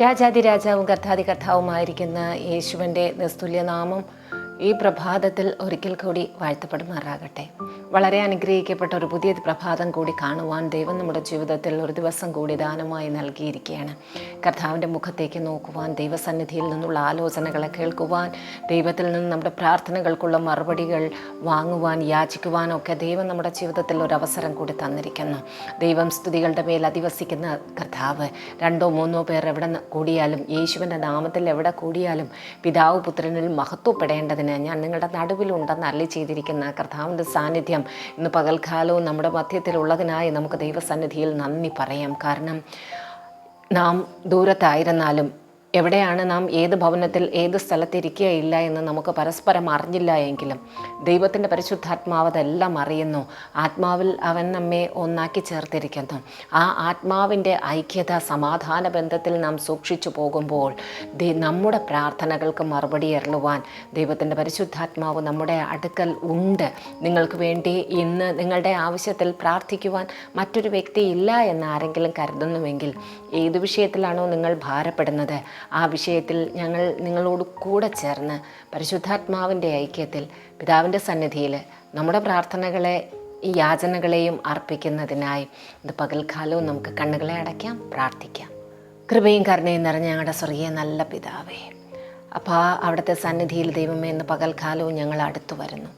രാജാതിരാജാവും കർത്താതി കർത്താവുമായിരിക്കുന്ന യേശുവിന്റെ നിസ്തുല്യനാമം ഈ പ്രഭാതത്തിൽ ഒരിക്കൽ കൂടി വാഴ്ത്തപ്പെടുമാറാകട്ടെ. വളരെ അനുഗ്രഹിക്കപ്പെട്ട ഒരു പുതിയ പ്രഭാതം കൂടി കാണുവാൻ ദൈവം നമ്മുടെ ജീവിതത്തിൽ ഒരു ദിവസം കൂടി ദാനമായി നൽകിയിരിക്കുകയാണ്. കർത്താവിന്റെ മുഖത്തേക്ക് നോക്കുവാൻ ദൈവസന്നിധിയിൽ നിന്നുള്ള ആലോചനകളെ കേൾക്കുവാൻ ദൈവത്തിൽ നിന്ന് നമ്മുടെ പ്രാർത്ഥനകൾക്കുള്ള മറുപടികൾ വാങ്ങുവാൻ യാചിക്കുവാനൊക്കെ ദൈവം നമ്മുടെ ജീവിതത്തിൽ ഒരു അവസരം കൂടി തന്നിരിക്കുന്നു. ദൈവം സ്തുതികളുടെ മേൽ അധിവസിക്കുന്ന കർത്താവ് രണ്ടോ മൂന്നോ പേർ എവിടെ കൂടിയാലും യേശുവിന്റെ നാമത്തിൽ എവിടെ കൂടിയാലും പിതാവ് പുത്രനിൽ മഹത്വപ്പെടേണ്ടതിന് ഞാൻ നിങ്ങളുടെ നടുവിലുണ്ടെന്ന് അല്ലി ചെയ്തിരിക്കുന്ന കർത്താവിന്റെ സാന്നിധ്യം ഇന്ന് പകൽക്കാലവും നമ്മുടെ മധ്യത്തിലുള്ളതിനായി നമുക്ക് ദൈവസന്നിധിയിൽ നന്ദി പറയാം. കാരണം നാം ദൂരത്തായിരുന്നാലും എവിടെയാണ് നാം ഏത് ഭവനത്തിൽ ഏത് സ്ഥലത്തിരിക്കുകയില്ല എന്ന് നമുക്ക് പരസ്പരം അറിഞ്ഞില്ല എങ്കിലും ദൈവത്തിന്റെ പരിശുദ്ധാത്മാവ് അതെല്ലാം അറിയുന്നു. ആത്മാവിൽ അവൻ നമ്മെ ഒന്നാക്കി ചേർത്തിരിക്കുന്നു. ആ ആത്മാവിന്റെ ഐക്യത സമാധാന ബന്ധത്തിൽ നാം സൂക്ഷിച്ചു പോകുമ്പോൾ നമ്മുടെ പ്രാർത്ഥനകൾക്ക് മറുപടി എറളുവാൻ ദൈവത്തിന്റെ പരിശുദ്ധാത്മാവ് നമ്മുടെ അടുക്കൽ ഉണ്ട്. നിങ്ങൾക്ക് വേണ്ടി ഇന്ന് നിങ്ങളുടെ ആവശ്യത്തിൽ പ്രാർത്ഥിക്കുവാൻ മറ്റൊരു വ്യക്തി ഇല്ല എന്ന് ആരെങ്കിലും കരുതുന്നുവെങ്കിൽ ഏത് വിഷയത്തിലാണോ നിങ്ങൾ ഭാരപ്പെടുന്നത് ആ വിഷയത്തിൽ ഞങ്ങൾ നിങ്ങളോട് കൂടെ ചേർന്ന് പരിശുദ്ധാത്മാവിന്റെ ഐക്യത്തിൽ പിതാവിന്റെ സന്നിധിയിൽ നമ്മുടെ പ്രാർത്ഥനകളെ ഈ യാചനകളെയും അർപ്പിക്കുന്നതിനായി ഇത് പകൽക്കാലവും നമുക്ക് കണ്ണുകളെ അടയ്ക്കാം പ്രാർത്ഥിക്കാം. കൃപയും കരുണയും നിറഞ്ഞ ഞങ്ങളുടെ സ്വർഗീയ നല്ല പിതാവേ. അപ്പോൾ അവിടുത്തെ സന്നിധിയിൽ ദൈവമേ എന്ന് പകൽക്കാലവും ഞങ്ങൾ അടുത്തു വരുന്നു.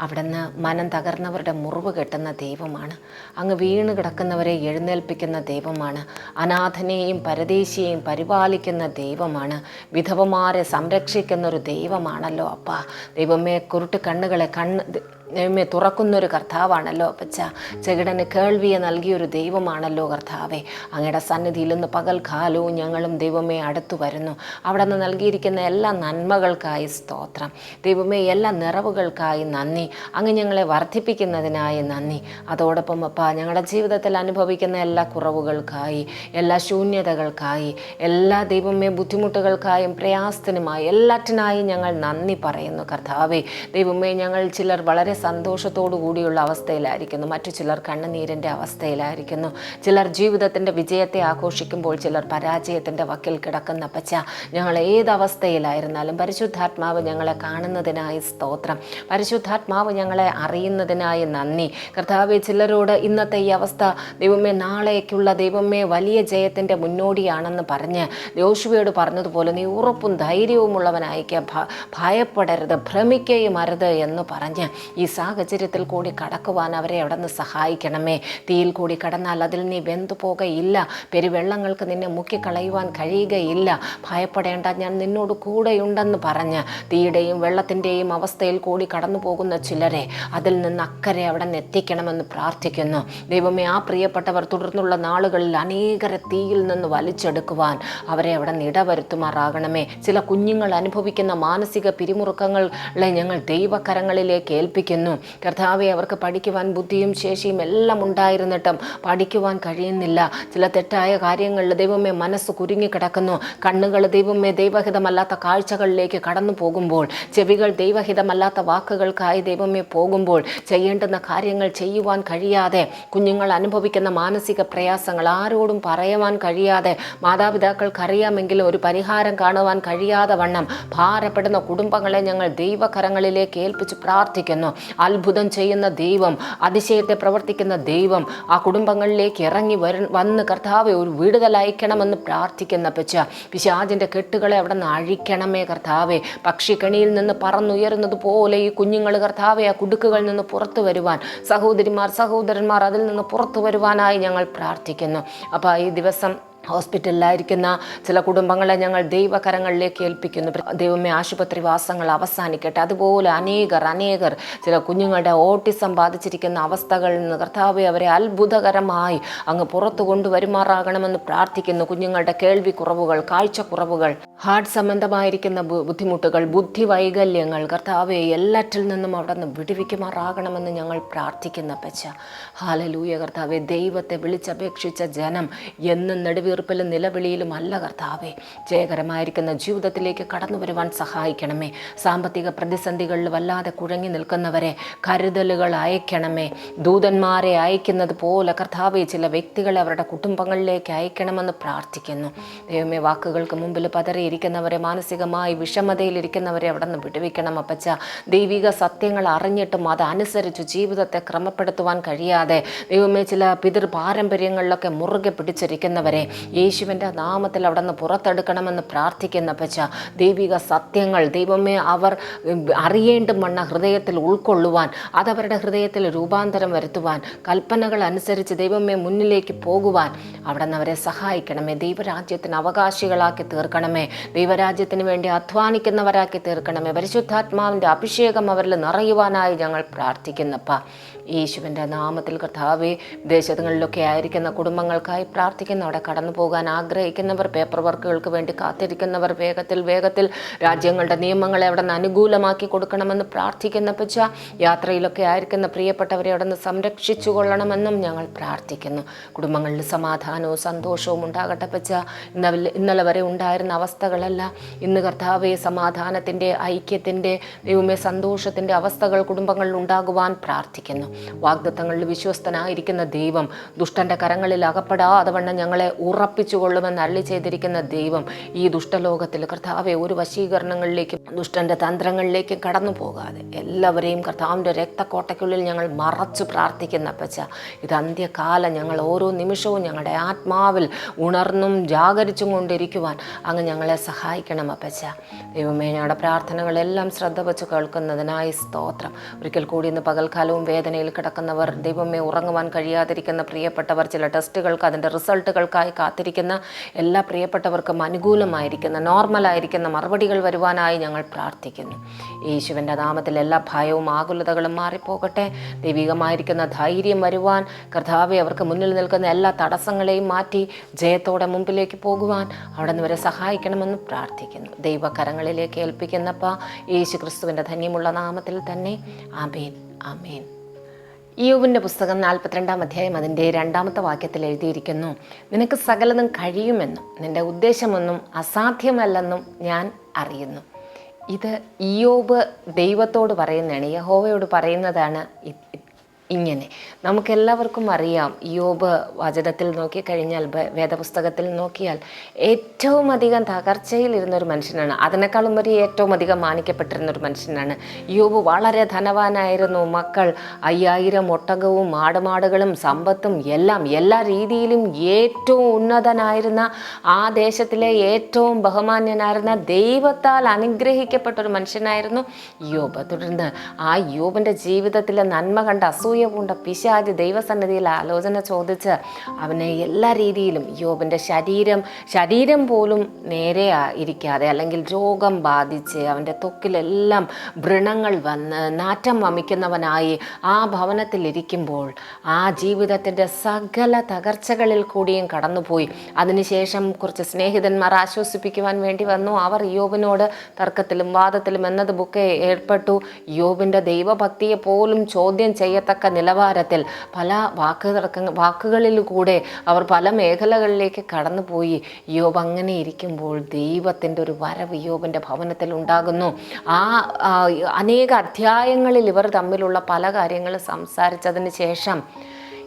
അവിടുന്ന് മനം തകർന്നവരുടെ മുറിവ് കെട്ടുന്ന ദൈവമാണ്. അങ്ങ് വീണ് കിടക്കുന്നവരെ എഴുന്നേൽപ്പിക്കുന്ന ദൈവമാണ്. അനാഥനെയും പരദേശിയെയും പരിപാലിക്കുന്ന ദൈവമാണ്. വിധവമാരെ സംരക്ഷിക്കുന്ന ഒരു ദൈവമാണല്ലോ അപ്പ. ദൈവമേ കുരുട്ട് കണ്ണുകളെ കണ്ണ് ദൈവമേ തുറക്കുന്നൊരു കർത്താവാണല്ലോ. അപ്പച്ച ചെകിടന് കേൾവിയെ നൽകിയൊരു ദൈവമാണല്ലോ കർത്താവെ. അങ്ങയുടെ സന്നിധിയിൽ നിന്ന് പകൽക്കാലവും ഞങ്ങളും ദൈവമേ അടുത്തു വരുന്നു. അവിടെ നിന്ന് നൽകിയിരിക്കുന്ന എല്ലാ നന്മകൾക്കായി സ്തോത്രം. ദൈവമേ എല്ലാ നിറവുകൾക്കായി നന്ദി. അങ്ങ് ഞങ്ങളെ വർദ്ധിപ്പിക്കുന്നതിനായി നന്ദി. അതോടൊപ്പം അപ്പ ഞങ്ങളുടെ ജീവിതത്തിൽ അനുഭവിക്കുന്ന എല്ലാ കുറവുകൾക്കായി എല്ലാ ശൂന്യതകൾക്കായി എല്ലാ ദൈവമേ ബുദ്ധിമുട്ടുകൾക്കായും പ്രയാസത്തിനുമായി എല്ലാറ്റിനായും ഞങ്ങൾ നന്ദി പറയുന്നു കർത്താവെ. ദൈവമേ ഞങ്ങൾ ചിലർ വളരെ സന്തോഷത്തോടു കൂടിയുള്ള അവസ്ഥയിലായിരിക്കുന്നു. മറ്റു ചിലർ കണ്ണുനീരിന്റെ അവസ്ഥയിലായിരിക്കുന്നു. ചിലർ ജീവിതത്തിന്റെ വിജയത്തെ ആഘോഷിക്കുമ്പോൾ ചിലർ പരാജയത്തിന്റെ വക്കിൽ കിടക്കുന്ന പച്ച. ഞങ്ങൾ ഏത് അവസ്ഥയിലായിരുന്നാലും പരിശുദ്ധാത്മാവ് ഞങ്ങളെ കാണുന്നതിനായി സ്തോത്രം. പരിശുദ്ധാത്മാവ് ഞങ്ങളെ അറിയുന്നതിനായി നന്ദി. കർത്താവ് ചിലരോട് ഇന്നത്തെ ഈ അവസ്ഥ ദൈവമേ നാളേക്കുള്ള ദൈവമേ വലിയ ജയത്തിന്റെ മുന്നോടിയാണെന്ന് പറഞ്ഞ് യോശുവയോട് പറഞ്ഞതുപോലെ നീ ഉറപ്പും ധൈര്യവുമുള്ളവനായിക്കുക ഭ ഭയപ്പെടരുത് ഭ്രമിക്കുകയും അരുത് എന്ന് പറഞ്ഞ് ഈ സാഹചര്യത്തിൽ കൂടി കടക്കുവാൻ അവരെ അവിടെ നിന്ന് സഹായിക്കണമേ. തീയിൽ കൂടി കടന്നാൽ അതിൽ നീ വെന്തു പോകയില്ല. പെരുവെള്ളങ്ങൾക്ക് നിന്നെ മുക്കിക്കളയുവാൻ കഴിയുകയില്ല. ഭയപ്പെടേണ്ട ഞാൻ നിന്നോട് കൂടെയുണ്ടെന്ന് പറഞ്ഞ് തീയുടെയും വെള്ളത്തിന്റെയും അവസ്ഥയിൽ കൂടി കടന്നു പോകുന്ന ചിലരെ അതിൽ നിന്ന് അക്കരെ അവിടെ നിന്ന് എത്തിക്കണമെന്ന് പ്രാർത്ഥിക്കുന്നു. ദൈവമേ ആ പ്രിയപ്പെട്ടവർ തുടർന്നുള്ള നാളുകളിൽ അനേകരെ തീയിൽ നിന്ന് വലിച്ചെടുക്കുവാൻ അവരെ അവിടെ നിന്ന് ഇടവരുത്തുമാറാകണമേ. ചില കുഞ്ഞുങ്ങൾ അനുഭവിക്കുന്ന മാനസിക പിരിമുറുക്കങ്ങളെ ഞങ്ങൾ ദൈവകരങ്ങളിലേക്ക് ഏൽപ്പിക്കുന്നു. കർത്താവെ അവർക്ക് പഠിക്കുവാൻ ബുദ്ധിയും ശേഷിയും എല്ലാം ഉണ്ടായിരുന്നിട്ടും പഠിക്കുവാൻ കഴിയുന്നില്ല. ചില തെറ്റായ കാര്യങ്ങളിൽ ദൈവമേ മനസ്സ് കുരുങ്ങിക്കിടക്കുന്നു കണ്ണുകൾ ദൈവമേ ദൈവഹിതമല്ലാത്ത കാഴ്ചകളിലേക്ക് കടന്നു പോകുമ്പോൾ ചെവികൾ ദൈവഹിതമല്ലാത്ത വാക്കുകൾക്കായി ദൈവമേ പോകുമ്പോൾ ചെയ്യേണ്ടുന്ന കാര്യങ്ങൾ ചെയ്യുവാൻ കഴിയാതെ കുഞ്ഞുങ്ങൾ അനുഭവിക്കുന്ന മാനസിക പ്രയാസങ്ങൾ ആരോടും പറയുവാൻ കഴിയാതെ മാതാപിതാക്കൾക്ക് അറിയാമെങ്കിലും ഒരു പരിഹാരം കാണുവാൻ കഴിയാതെ വണ്ണം ഭാരപ്പെടുന്ന കുടുംബങ്ങളെ ഞങ്ങൾ ദൈവകരങ്ങളിലേക്ക് ഏൽപ്പിച്ച് പ്രാർത്ഥിക്കുന്നു. അത്ഭുതം ചെയ്യുന്ന ദൈവം അതിശയത്തെ പ്രവർത്തിക്കുന്ന ദൈവം ആ കുടുംബങ്ങളിലേക്ക് ഇറങ്ങി വര വന്ന് കർത്താവെ ഒരു വിടുതൽ അയക്കണമെന്ന് പ്രാർത്ഥിക്കുന്ന പച്ച പിശാജിന്റെ കെട്ടുകളെ അവിടെ നിന്ന് അഴിക്കണമേ കർത്താവെ. പക്ഷിക്കണിയിൽ നിന്ന് പറന്നുയരുന്നത് പോലെ ഈ കുഞ്ഞുങ്ങൾ കർത്താവെ ആ കുടുക്കുകളിൽ നിന്ന് പുറത്തു വരുവാൻ സഹോദരിമാർ സഹോദരന്മാർ അതിൽ നിന്ന് പുറത്തു വരുവാനായി ഞങ്ങൾ പ്രാർത്ഥിക്കുന്നു. അപ്പോൾ ഈ ദിവസം ഹോസ്പിറ്റലിലായിരിക്കുന്ന ചില കുടുംബങ്ങളെ ഞങ്ങൾ ദൈവകരങ്ങളിലേക്ക് ഏൽപ്പിക്കുന്നു. ദൈവമേ ആശുപത്രി വാസങ്ങൾ അവസാനിക്കട്ടെ. അതുപോലെ അനേകർ അനേകർ ചില കുഞ്ഞുങ്ങളുടെ ഓട്ടിസം ബാധിച്ചിരിക്കുന്ന അവസ്ഥകളിൽ നിന്ന് കർത്താവെ അവരെ അത്ഭുതകരമായി അങ്ങ് പുറത്തു കൊണ്ടുവരുമാറാകണമെന്ന് പ്രാർത്ഥിക്കുന്നു. കുഞ്ഞുങ്ങളുടെ കേൾവി കുറവുകൾ കാഴ്ചക്കുറവുകൾ ഹാർട്ട് സംബന്ധമായിരിക്കുന്ന ബുദ്ധിമുട്ടുകൾ ബുദ്ധി വൈകല്യങ്ങൾ കർത്താവെ എല്ലാറ്റിൽ നിന്നും അവിടെ നിന്ന് വിടുവിക്കുമാറാകണമെന്ന് ഞങ്ങൾ പ്രാർത്ഥിക്കുന്ന പച്ച ഹാലലൂയ കർത്താവെ ദൈവത്തെ വിളിച്ചപേക്ഷിച്ച ജനം എന്നും നെടുവീർ നെടുവീർപ്പിലും നിലവിളിയിലും അല്ല കർത്താവേ. ജയകരമായിരിക്കുന്ന ജീവിതത്തിലേക്ക് കടന്നു വരുവാൻ സഹായിക്കണമേ. സാമ്പത്തിക പ്രതിസന്ധികളിൽ വല്ലാതെ കുഴങ്ങി നിൽക്കുന്നവരെ കരുതലുകൾ അയക്കണമേ. ദൂതന്മാരെ അയക്കുന്നത് പോലെ കർത്താവെ ചില വ്യക്തികളെ അവരുടെ കുടുംബങ്ങളിലേക്ക് അയക്കണമെന്ന് പ്രാർത്ഥിക്കുന്നു. ദൈവമേ വാക്കുകൾക്ക് മുമ്പിൽ പതറിയിരിക്കുന്നവരെ മാനസികമായി വിഷമതയിലിരിക്കുന്നവരെ അവിടെ നിന്ന് വിടുവിക്കണം അപ്പച്ച. ദൈവിക സത്യങ്ങൾ അറിഞ്ഞിട്ടും അതനുസരിച്ച് ജീവിതത്തെ ക്രമപ്പെടുത്തുവാൻ കഴിയാതെ ദൈവമേ ചില പിതൃ പാരമ്പര്യങ്ങളിലൊക്കെ മുറുകെ പിടിച്ചിരിക്കുന്നവരെ യേശുവിന്റെ നാമത്തിൽ അവിടെ നിന്ന് പുറത്തെടുക്കണമെന്ന് പ്രാർത്ഥിക്കുന്ന പച്ച ദൈവിക സത്യങ്ങൾ ദൈവമേ അവർ അറിയേണ്ട മണ്ണ ഹൃദയത്തിൽ ഉൾക്കൊള്ളുവാൻ അതവരുടെ ഹൃദയത്തിൽ രൂപാന്തരം വരുത്തുവാൻ കൽപ്പനകൾ അനുസരിച്ച് ദൈവമേ മുന്നിലേക്ക് പോകുവാൻ അവിടെ നിന്ന് അവരെ സഹായിക്കണമേ. ദൈവരാജ്യത്തിന് അവകാശികളാക്കി തീർക്കണമേ. ദൈവരാജ്യത്തിന് വേണ്ടി അധ്വാനിക്കുന്നവരാക്കി തീർക്കണമേ. പരിശുദ്ധാത്മാവിന്റെ അഭിഷേകം അവരിൽ നിറയുവാനായി ഞങ്ങൾ പ്രാർത്ഥിക്കുന്നപ്പ യേശുവിന്റെ നാമത്തിൽ കർത്താവെ വിദേശങ്ങളിലൊക്കെ ആയിരിക്കുന്ന കുടുംബങ്ങൾക്കായി പ്രാർത്ഥിക്കുന്ന അവിടെ കടന്നു പോകാൻ ആഗ്രഹിക്കുന്നവർ പേപ്പർ വർക്കുകൾക്ക് വേണ്ടി കാത്തിരിക്കുന്നവർ വേഗത്തിൽ വേഗത്തിൽ രാജ്യങ്ങളുടെ നിയമങ്ങളെ അവിടെ നിന്ന് അനുകൂലമാക്കി കൊടുക്കണമെന്ന് പ്രാർത്ഥിക്കുന്ന പച്ച യാത്രയിലൊക്കെ ആയിരിക്കുന്ന പ്രിയപ്പെട്ടവരെ അവിടെ നിന്ന് സംരക്ഷിച്ചു കൊള്ളണമെന്നും ഞങ്ങൾ പ്രാർത്ഥിക്കുന്നു. കുടുംബങ്ങളിൽ സമാധാനവും സന്തോഷവും ഉണ്ടാകട്ടെ പച്ച ഇന്നലെ ഇന്നലെ വരെ ഉണ്ടായിരുന്ന അവസ്ഥകളല്ല. ഇന്ന് കർത്താവെ സമാധാനത്തിന്റെ ഐക്യത്തിന്റെ ദൈവമേ സന്തോഷത്തിന്റെ അവസ്ഥകൾ കുടുംബങ്ങളിൽ ഉണ്ടാകുവാൻ പ്രാർത്ഥിക്കുന്നു. വാഗ്ദത്തങ്ങളിൽ വിശ്വസ്തനായിരിക്കുന്ന ദൈവം ദുഷ്ടന്റെ കരങ്ങളിൽ അകപ്പെടാതെ വണ്ണം ഞങ്ങളെ ഉറപ്പിച്ചുകൊള്ളുമെന്ന് അള്ളി ചെയ്തിരിക്കുന്ന ദൈവം ഈ ദുഷ്ടലോകത്തിൽ കർത്താവെ ഒരു വശീകരണങ്ങളിലേക്കും ദുഷ്ടന്റെ തന്ത്രങ്ങളിലേക്കും കടന്നു പോകാതെ എല്ലാവരെയും കർത്താവിന്റെ രക്തക്കോട്ടയ്ക്കുള്ളിൽ ഞങ്ങൾ മറച്ചു പ്രാർത്ഥിക്കുന്ന പച്ച ഇത് അന്ത്യകാലം ഞങ്ങൾ ഓരോ നിമിഷവും ഞങ്ങളുടെ ആത്മാവിൽ ഉണർന്നും ജാഗരിച്ചും കൊണ്ടിരിക്കുവാൻ അങ്ങ് ഞങ്ങളെ സഹായിക്കണം അപ്പച്ച. ദൈവമേ ഞങ്ങളുടെ പ്രാർത്ഥനകളെല്ലാം ശ്രദ്ധ വെച്ച് കേൾക്കുന്നതിനായി സ്തോത്രം. ഒരിക്കൽ കൂടി ഇന്ന് പകൽക്കാലവും വേദനയിൽ കിടക്കുന്നവർ ദൈവമേ ഉറങ്ങുവാൻ കഴിയാതിരിക്കുന്ന പ്രിയപ്പെട്ടവർ ചില ടെസ്റ്റുകൾക്ക് അതിന്റെ റിസൾട്ടുകൾക്കായി കാത്തിരിക്കുന്ന എല്ലാ പ്രിയപ്പെട്ടവർക്കും അനുകൂലമായിരിക്കുന്ന നോർമലായിരിക്കുന്ന മറുപടികൾ വരുവാനായി ഞങ്ങൾ പ്രാർത്ഥിക്കുന്നു. യേശുവിന്റെ നാമത്തിൽ എല്ലാ ഭയവും ആകുലതകളും മാറിപ്പോകട്ടെ. ദൈവികമായിരിക്കുന്ന ധൈര്യം വരുവാൻ കർത്താവെ അവർക്ക് മുന്നിൽ നിൽക്കുന്ന എല്ലാ തടസ്സങ്ങളെയും മാറ്റി ജയത്തോടെ മുമ്പിലേക്ക് പോകുവാൻ അവിടെ നിന്ന് വരെ സഹായിക്കണമെന്ന് പ്രാർത്ഥിക്കുന്നു. ദൈവകരങ്ങളിലേക്ക് ഏൽപ്പിക്കുന്നപ്പ യേശു ക്രിസ്തുവിന്റെ ധന്യമുള്ള നാമത്തിൽ തന്നെ. ആമേൻ. ആമേൻ. യോബിന്റെ പുസ്തകം നാൽപ്പത്തിരണ്ടാം അധ്യായം അതിന്റെ രണ്ടാമത്തെ വാക്യത്തിൽ എഴുതിയിരിക്കുന്നു നിനക്ക് സകലതും കഴിയുമെന്നും നിന്റെ ഉദ്ദേശമൊന്നും അസാധ്യമല്ലെന്നും ഞാൻ അറിയുന്നു. ഇത് ഇയോബ് ദൈവത്തോട് പറയുന്നതാണ് യഹോവയോട് പറയുന്നതാണ് ഇങ്ങനെ. നമുക്കെല്ലാവർക്കും അറിയാം യോബ് വചനത്തിൽ നോക്കിക്കഴിഞ്ഞാൽ വേദപുസ്തകത്തിൽ നോക്കിയാൽ ഏറ്റവും അധികം തകർച്ചയിലിരുന്നൊരു മനുഷ്യനാണ്. അതിനേക്കാളും ഉപരി ഏറ്റവും അധികം മാനിക്കപ്പെട്ടിരുന്ന ഒരു മനുഷ്യനാണ്. യോബ് വളരെ ധനവാനായിരുന്നു. മക്കൾ അയ്യായിരം ഒട്ടകവും ആടുമാടുകളും സമ്പത്തും എല്ലാം എല്ലാ രീതിയിലും ഏറ്റവും ഉന്നതനായിരുന്ന ആ ദേശത്തിലെ ഏറ്റവും ബഹുമാന്യനായിരുന്ന ദൈവത്താൽ അനുഗ്രഹിക്കപ്പെട്ട ഒരു മനുഷ്യനായിരുന്നു യോബ്. തുടർന്ന് ആ യോബിന്റെ ജീവിതത്തിലെ നന്മ കണ്ട അസൂയ പൂണ്ട പിശാജ് ദൈവസന്നിധിയിൽ ആലോചന ചോദിച്ച് അവനെ എല്ലാ രീതിയിലും യോബിന്റെ ശരീരം ശരീരം പോലും നേരെ ഇരിക്കാതെ അല്ലെങ്കിൽ രോഗം ബാധിച്ച് അവന്റെ തൊക്കിലെല്ലാം വ്രണങ്ങൾ വന്ന് നാറ്റം വമിക്കുന്നവനായി ആ ഭവനത്തിലിരിക്കുമ്പോൾ ആ ജീവിതത്തിന്റെ സകല തകർച്ചകളിൽ കൂടിയും കടന്നുപോയി. അതിനുശേഷം കുറച്ച് സ്നേഹിതന്മാർ ആശ്വസിപ്പിക്കുവാൻ വേണ്ടി വന്നു. അവർ യോബിനോട് തർക്കത്തിലും വാദത്തിലും എന്നത് ബുക്കെ ഏർപ്പെട്ടു. യോബിന്റെ ദൈവഭക്തിയെ പോലും ചോദ്യം ചെയ്യത്തക്ക നിലവാരത്തിൽ പല വാക്ക് തർക്ക വാക്കുകളിൽ കൂടെ അവർ പല മേഖലകളിലേക്ക് കടന്നുപോയി. യോബ് അങ്ങനെ ഇരിക്കുമ്പോൾ ദൈവത്തിന്റെ ഒരു വരവ് യോബിന്റെ ഭവനത്തിൽ ഉണ്ടാകുന്നു. ആ അനേക അധ്യായങ്ങളിൽ ഇവർ തമ്മിലുള്ള പല കാര്യങ്ങളും സംസാരിച്ചതിന് ശേഷം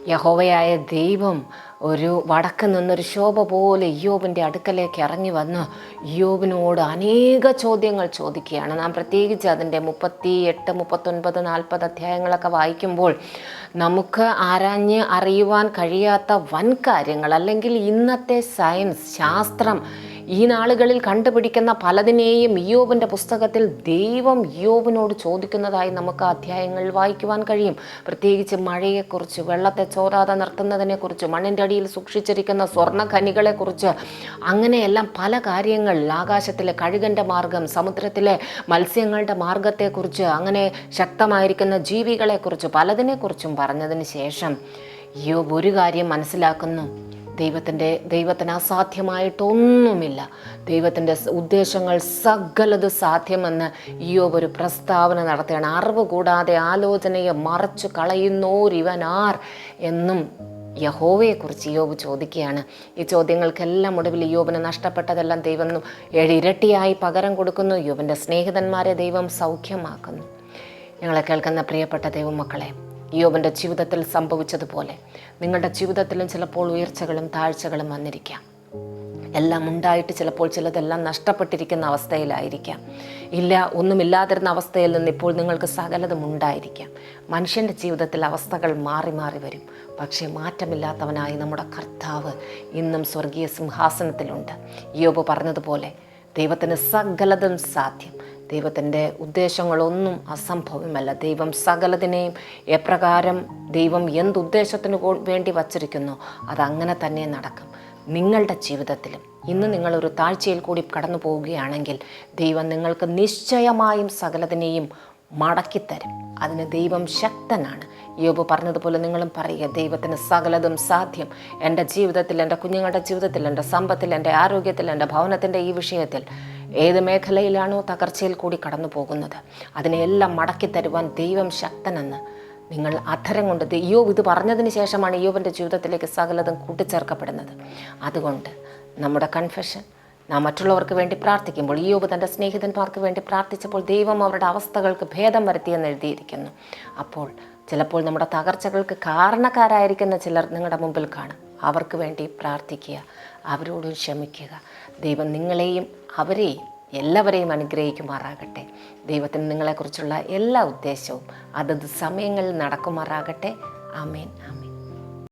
യഹോവയായ ദൈവം ഒരു വടക്ക് നിന്നൊരു ശോഭ പോലെ യോബിന്റെ അടുക്കലേക്ക് ഇറങ്ങി വന്ന് യോബിനോട് അനേക ചോദ്യങ്ങൾ ചോദിക്കുകയാണ്. നാം പ്രത്യേകിച്ച് അതിന്റെ മുപ്പത്തി എട്ട് മുപ്പത്തൊൻപത് നാൽപ്പത് അധ്യായങ്ങളൊക്കെ വായിക്കുമ്പോൾ നമുക്ക് ആരാഞ്ഞ് അറിയുവാൻ കഴിയാത്ത വൻ കാര്യങ്ങൾ അല്ലെങ്കിൽ ഇന്നത്തെ സയൻസ് ശാസ്ത്രം ഈ നാളുകളിൽ കണ്ടുപിടിക്കുന്ന പലതിനെയും യോബിന്റെ പുസ്തകത്തിൽ ദൈവം യോബിനോട് ചോദിക്കുന്നതായി നമുക്ക് അധ്യായങ്ങൾ വായിക്കുവാൻ കഴിയും. പ്രത്യേകിച്ച് മഴയെക്കുറിച്ച് വെള്ളത്തെ ചോരാതെ നിർത്തുന്നതിനെക്കുറിച്ച് മണ്ണിന്റെ അടിയിൽ സൂക്ഷിച്ചിരിക്കുന്ന സ്വർണ ഖനികളെക്കുറിച്ച് അങ്ങനെയെല്ലാം പല കാര്യങ്ങൾ ആകാശത്തിലെ കഴുകന്റെ മാർഗം സമുദ്രത്തിലെ മത്സ്യങ്ങളുടെ മാർഗത്തെക്കുറിച്ച് അങ്ങനെ ശക്തമായിരിക്കുന്ന ജീവികളെക്കുറിച്ച് പലതിനെക്കുറിച്ചും പറഞ്ഞതിന് ശേഷം യോബ് ഒരു കാര്യം മനസ്സിലാക്കുന്നു. ദൈവത്തിന്റെ ദൈവത്തിന് അസാധ്യമായിട്ടൊന്നുമില്ല. ദൈവത്തിന്റെ ഉദ്ദേശങ്ങൾ സകലത് സാധ്യമെന്ന് ഇയോബ് ഒരു പ്രസ്താവന നടത്തുകയാണ്. അറിവ് കൂടാതെ ആലോചനയെ മറച്ചു കളയുന്നോരിവൻ ആർ എന്നും യഹോവയെക്കുറിച്ച് യോബ് ചോദിക്കുകയാണ്. ഈ ചോദ്യങ്ങൾക്കെല്ലാം ഒടുവിൽ യോബിന് നഷ്ടപ്പെട്ടതെല്ലാം ദൈവം ഇരട്ടിയായി പകരം കൊടുക്കുന്നു. യോബിന്റെ സ്നേഹിതന്മാരെ ദൈവം സൗഖ്യമാക്കുന്നു. ഞങ്ങളെ കേൾക്കുന്ന പ്രിയപ്പെട്ട ദൈവമക്കളെ യോബിന്റെ ജീവിതത്തിൽ സംഭവിച്ചതുപോലെ നിങ്ങളുടെ ജീവിതത്തിലും ചിലപ്പോൾ ഉയർച്ചകളും താഴ്ചകളും വന്നിരിക്കാം. എല്ലാം ഉണ്ടായിട്ട് ചിലപ്പോൾ ചിലതെല്ലാം നഷ്ടപ്പെട്ടിരിക്കുന്ന അവസ്ഥയിലായിരിക്കാം. ഇല്ല ഒന്നുമില്ലാതിരുന്ന അവസ്ഥയിൽ നിന്ന് ഇപ്പോൾ നിങ്ങൾക്ക് സകലതും ഉണ്ടായിരിക്കാം. മനുഷ്യന്റെ ജീവിതത്തിൽ അവസ്ഥകൾ മാറി മാറി വരും. പക്ഷേ മാറ്റമില്ലാത്തവനായി നമ്മുടെ കർത്താവ് ഇന്നും സ്വർഗീയ സിംഹാസനത്തിലുണ്ട്. യോബ് പറഞ്ഞതുപോലെ ദൈവത്തിന് സകലതും സാധ്യം. ദൈവത്തിന്റെ ഉദ്ദേശങ്ങളൊന്നും അസംഭവമല്ല. ദൈവം സകലതിനെയും എപ്രകാരം ദൈവം എന്തുദ്ദേശത്തിന് വേണ്ടി വച്ചിരിക്കുന്നു അതങ്ങനെ തന്നെ നടക്കും. നിങ്ങളുടെ ജീവിതത്തിലും ഇന്ന് നിങ്ങളൊരു താഴ്ചയിൽ കൂടി കടന്നു പോവുകയാണെങ്കിൽ ദൈവം നിങ്ങൾക്ക് നിശ്ചയമായും സകലതിനെയും മടക്കിത്തരും. അതിന് ദൈവം ശക്തനാണ്. യോബ് പറഞ്ഞതുപോലെ നിങ്ങളും പറയുക ദൈവത്തിന് സകലതും സാധ്യം. എന്റെ ജീവിതത്തിൽ എന്റെ കുഞ്ഞുങ്ങളുടെ ജീവിതത്തിൽ എന്റെ സമ്പത്തിൽ എന്റെ ആരോഗ്യത്തിൽ എന്റെ ഭവനത്തിന്റെ ഈ വിഷയത്തിൽ ഏത് മേഖലയിലാണോ തകർച്ചയിൽ കൂടി കടന്നു പോകുന്നത്? അതിനെയെല്ലാം മടക്കി തരുവാൻ ദൈവം ശക്തനെന്ന് നിങ്ങൾ അധരം കൊണ്ട് ദയ്യോ ഇത് പറഞ്ഞതിന് ശേഷമാണ് യോബിന്റെ ജീവിതത്തിലേക്ക് സകലതും കൂട്ടിച്ചേർക്കപ്പെടുന്നത്. അതുകൊണ്ട് നമ്മുടെ കൺഫെഷൻ നാം മറ്റുള്ളവർക്ക് വേണ്ടി പ്രാർത്ഥിക്കുമ്പോൾ യോബ് തന്റെ സ്നേഹിതന്മാർക്ക് വേണ്ടി പ്രാർത്ഥിച്ചപ്പോൾ ദൈവം അവരുടെ അവസ്ഥകൾക്ക് ഭേദം വരുത്തിയെന്ന് എഴുതിയിരിക്കുന്നു. അപ്പോൾ ചിലപ്പോൾ നമ്മുടെ തകർച്ചകൾക്ക് കാരണക്കാരായിരിക്കുന്ന ചിലർ നിങ്ങളുടെ മുമ്പിൽ കാണും. അവർക്ക് വേണ്ടി പ്രാർത്ഥിക്കുക അവരോട് ക്ഷമിക്കുക. ദൈവം നിങ്ങളെയും അവരെയും എല്ലാവരെയും അനുഗ്രഹിക്കുമാറാകട്ടെ. ദൈവത്തിന് നിങ്ങളെക്കുറിച്ചുള്ള എല്ലാ ഉദ്ദേശവും അതത് സമയങ്ങളിൽ നടക്കുമാറാകട്ടെ. ആമേൻ ആമേൻ.